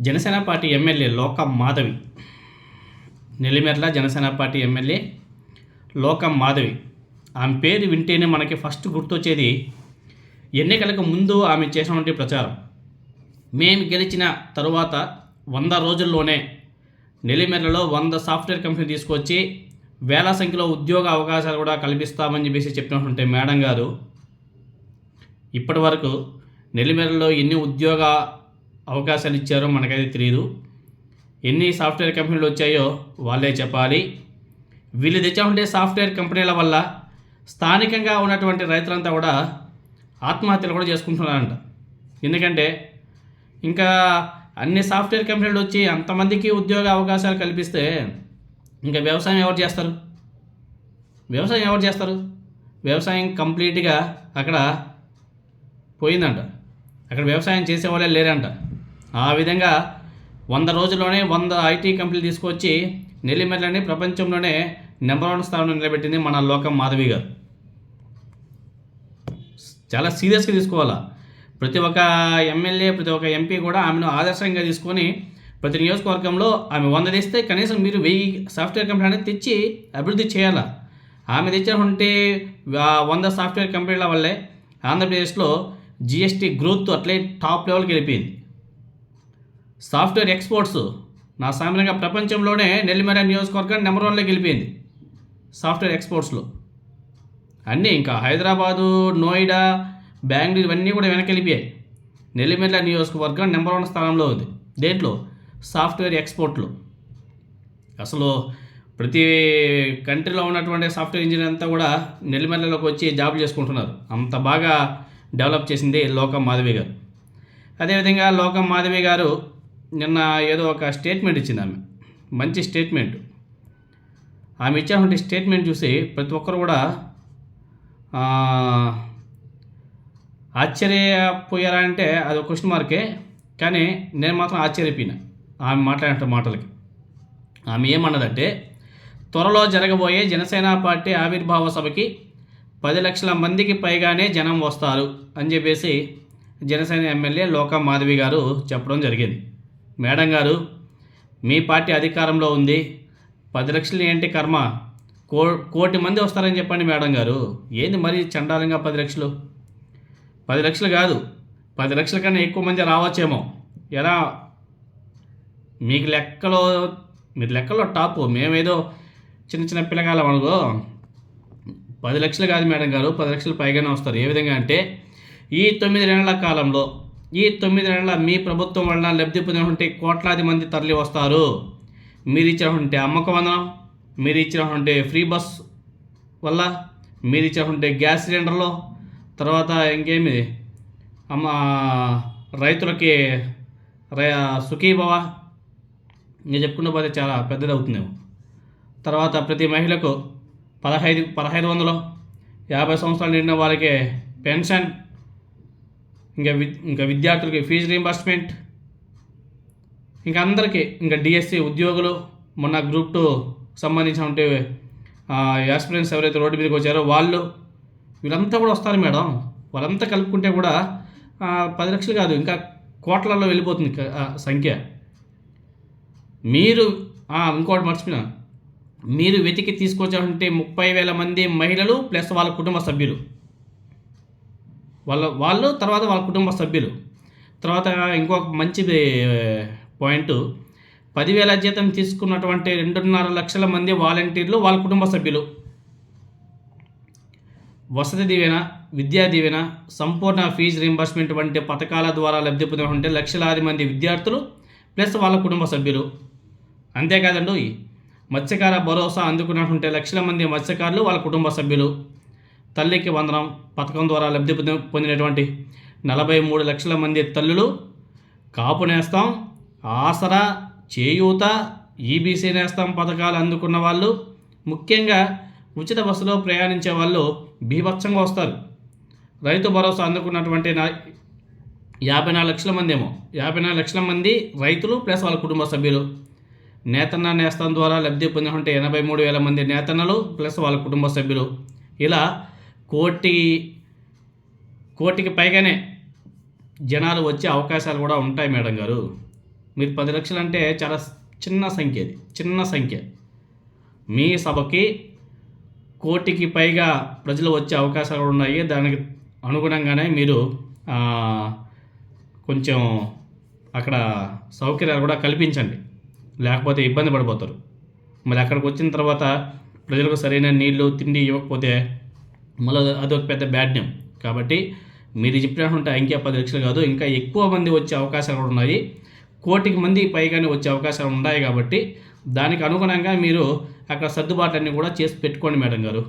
Janasena party MLA Lokam Madhavi. Nellimarla Janasena party MLA Lokam Madhavi. ఆమె పేరు వింటేనే మనకి ఫస్ట్ గుర్తొచ్చేది ఎన్నికలకు ముందు ఆమె చేసినటువంటి ప్రచారం. మేము గెలిచిన తరువాత వంద రోజుల్లోనే నెల్లిమెర్లలో వంద సాఫ్ట్వేర్ కంపెనీ తీసుకొచ్చి వేల సంఖ్యలో ఉద్యోగ అవకాశాలు కూడా కల్పిస్తామని చెప్పేసి చెప్పినటువంటి మేడం గారు. ఇప్పటి వరకు నెల్లిమెర్లలో ఎన్ని ఉద్యోగ అవకాశాలు ఇచ్చారో మనకైతే తెలియదు ఎన్ని సాఫ్ట్వేర్ కంపెనీలు వచ్చాయో వాళ్ళే చెప్పాలి. వీళ్ళు తెచ్చామంటే సాఫ్ట్వేర్ కంపెనీల వల్ల స్థానికంగా ఉన్నటువంటి రైతులంతా కూడా ఆత్మహత్యలు కూడా చేసుకుంటున్నారంట. ఎందుకంటే ఇంకా అన్ని సాఫ్ట్వేర్ కంపెనీలు వచ్చి అంతమందికి ఉద్యోగ అవకాశాలు కల్పిస్తే ఇంకా వ్యవసాయం ఎవరు చేస్తారు? వ్యవసాయం ఎవరు చేస్తారు? వ్యవసాయం కంప్లీట్గా అక్కడ పోయిందంట. అక్కడ వ్యవసాయం చేసేవాళ్ళే లేరంట. ఆ విధంగా వంద రోజుల్లోనే వంద ఐటీ కంపెనీలు తీసుకొచ్చి నెల్లిమెల్లని ప్రపంచంలోనే నెంబర్ వన్ స్థానంలో నిలబెట్టింది మన లోకం మాధవి గారు. చాలా సీరియస్గా తీసుకోవాలా? ప్రతి ఒక్క ఎమ్మెల్యే ప్రతి ఒక్క ఎంపీ కూడా ఆమెను ఆదర్శంగా తీసుకొని ప్రతి నియోజకవర్గంలో ఆమె వంద తెస్తే కనీసం మీరు వెయ్యి సాఫ్ట్వేర్ కంపెనీ అనేది తెచ్చి అభివృద్ధి చేయాలా? ఆమె తెచ్చినటువంటి వంద సాఫ్ట్వేర్ కంపెనీల వల్లే ఆంధ్రప్రదేశ్లో జిఎస్టీ గ్రోత్ అట్లే టాప్ లెవెల్కి వెళ్ళిపోయింది. సాఫ్ట్వేర్ ఎక్స్పోర్ట్స్ నా సామాన్యంగా ప్రపంచంలోనే నెల్లిమర నియోజకవర్గాన్ని నెంబర్ వన్లో గెలిపింది. సాఫ్ట్వేర్ ఎక్స్పోర్ట్స్లో. అన్నీ ఇంకా హైదరాబాదు నోయిడా బెంగళూరు ఇవన్నీ కూడా వెనకెళ్ళిపోయాయి నెల్లిమెల్ల నియోజకవర్గం నెంబర్ వన్ స్థానంలో ఉంది. దేంట్లో? సాఫ్ట్వేర్ ఎక్స్పోర్ట్లు. అసలు ప్రతి కంట్రీలో ఉన్నటువంటి సాఫ్ట్వేర్ ఇంజనీర్ అంతా కూడా నెల్లిమెల్లలోకి వచ్చి జాబ్ చేసుకుంటున్నారు. అంత బాగా డెవలప్ చేసింది లోకం మాధవి గారు. అదేవిధంగా లోకం మాధవి గారు నిన్న ఏదో ఒక స్టేట్మెంట్ ఇచ్చింది ఆమె మంచి స్టేట్మెంట్. ఆమె ఇచ్చినటువంటి స్టేట్మెంట్ చూసి ప్రతి ఒక్కరు కూడా ఆశ్చర్యపోయారా అంటే అది ఒక క్వశ్చన్ మార్కే కానీ నేను మాత్రం ఆశ్చర్యపోయినా ఆమె మాట్లాడిన మాటలకి. ఆమె ఏమన్నదంటే త్వరలో జరగబోయే జనసేన పార్టీ ఆవిర్భావ సభకి పది లక్షల మందికి పైగానే జనం వస్తారు అని చెప్పేసి జనసేన ఎమ్మెల్యే లోకా మాధవి గారు చెప్పడం జరిగింది. మేడం గారు మీ పార్టీ అధికారంలో ఉంది. పది లక్షలు ఏంటి కర్మ? కో కోటి మంది వస్తారని చెప్పండి మేడం గారు. ఏంది మరి చండాలంగా పది లక్షలు? పది లక్షలు కాదు. పది లక్షల కన్నా ఎక్కువ మంది రావచ్చేమో. ఎలా? మీకు లెక్కలో మీరు లెక్కలో టాప్. మేమేదో చిన్న చిన్న పిల్లగాలం అనుకో. పది లక్షలు కాదు మేడం గారు. పది లక్షలు పైగానే వస్తారు. ఏ విధంగా అంటే ఈ తొమ్మిది నెలల కాలంలో ఈ తొమ్మిది నెలల మీ ప్రభుత్వం వలన లబ్ధి పొందినటువంటి కోట్లాది మంది తరలి వస్తారు. మీరు ఇచ్చినటువంటి అమ్మక వందనం మీరు ఇచ్చినటువంటి ఫ్రీ బస్ వల్ల మీరు ఇచ్చినటువంటి గ్యాస్ సిలిండర్లో తర్వాత ఇంకేమి అమ్మ రైతులకి రై సుఖీభవ నేను చెప్పుకుంటూ పోతే చాలా పెద్దది అవుతుంది తర్వాత ప్రతి మహిళకు పదహైదు పదహైదు వందలు యాభై సంవత్సరాలు నిండిన వారికి పెన్షన్ ఇంకా విద్ ఇంకా విద్యార్థులకి ఫీజు రీంబర్స్మెంట్ ఇంకా అందరికీ ఇంకా డిఎస్సి ఉద్యోగులు మొన్న గ్రూప్ టూ ఉంటే యాస్పిరెంట్స్ ఎవరైతే రోడ్డు మీదకి వచ్చారో వాళ్ళు వీళ్ళంతా కూడా వస్తారు మేడం. వాళ్ళంతా కలుపుకుంటే కూడా పది లక్షలు కాదు ఇంకా కోట్లలో వెళ్ళిపోతుంది సంఖ్య. మీరు ఇంకోటి మర్చిపోయినా మీరు వెతికి తీసుకొచ్చారంటే ముప్పై వేల మంది మహిళలు ప్లస్ వాళ్ళ కుటుంబ సభ్యులు. వాళ్ళ వాళ్ళు తర్వాత వాళ్ళ కుటుంబ సభ్యులు. తర్వాత ఇంకొక మంచి పాయింట్ పదివేల జీతం తీసుకున్నటువంటి రెండున్నర లక్షల మంది వాలంటీర్లు వాళ్ళ కుటుంబ సభ్యులు. వసతి దీవెన విద్యా దీవెన సంపూర్ణ ఫీజు రీంబర్స్మెంట్ వంటి పథకాల ద్వారా లబ్ధి పొందినటువంటి లక్షలాది మంది విద్యార్థులు ప్లస్ వాళ్ళ కుటుంబ సభ్యులు. అంతేకాదండి మత్స్యకార భరోసా అందుకున్నటువంటి లక్షల మంది మత్స్యకారులు వాళ్ళ కుటుంబ సభ్యులు. తల్లికి వందనం పథకం ద్వారా లబ్ధి పొందినటువంటి నలభై మూడు లక్షల మంది తల్లులు కాపు నేస్తాం ఆసరా చేయూత ఈబీసీ నేస్తాం పథకాలు అందుకున్న వాళ్ళు ముఖ్యంగా ఉచిత బస్సులో ప్రయాణించే వాళ్ళు బీభత్సంగా వస్తారు. రైతు భరోసా అందుకున్నటువంటి నా యాభై నాలుగు లక్షల మంది ఏమో యాభై నాలుగు లక్షల మంది రైతులు ప్లస్ వాళ్ళ కుటుంబ సభ్యులు. నేతన్న నేస్తం ద్వారా లబ్ధి పొందినటువంటి ఎనభై మూడు వేల మంది నేతన్నలు ప్లస్ వాళ్ళ కుటుంబ సభ్యులు. ఇలా కోటి కోటికి పైగానే జనాలు వచ్చే అవకాశాలు కూడా ఉంటాయి మేడం గారు. మీరు పది లక్షలు అంటే చాలా చిన్న సంఖ్య అది చిన్న సంఖ్య. మీ సభకి కోటికి పైగా ప్రజలు వచ్చే అవకాశాలు కూడా ఉన్నాయి. దానికి అనుగుణంగానే మీరు కొంచెం అక్కడ సౌకర్యాలు కూడా కల్పించండి. లేకపోతే ఇబ్బంది పడిపోతారు. మరి అక్కడికి వచ్చిన తర్వాత ప్రజలకు సరైన నీళ్ళు తిండి ఇవ్వకపోతే మళ్ళీ అదొక పెద్ద బ్యాడ్ నేమ్ కాబట్టి మీరు చెప్పినటువంటి అంకె పది లక్షలు కాదు ఇంకా ఎక్కువ మంది వచ్చే అవకాశాలు కూడా ఉన్నాయి. కోటికి మంది పైగానే వచ్చే అవకాశాలు ఉన్నాయి కాబట్టి దానికి అనుగుణంగా మీరు అక్కడ సర్దుబాట్లన్నీ కూడా చేసి పెట్టుకోండి మేడం గారు.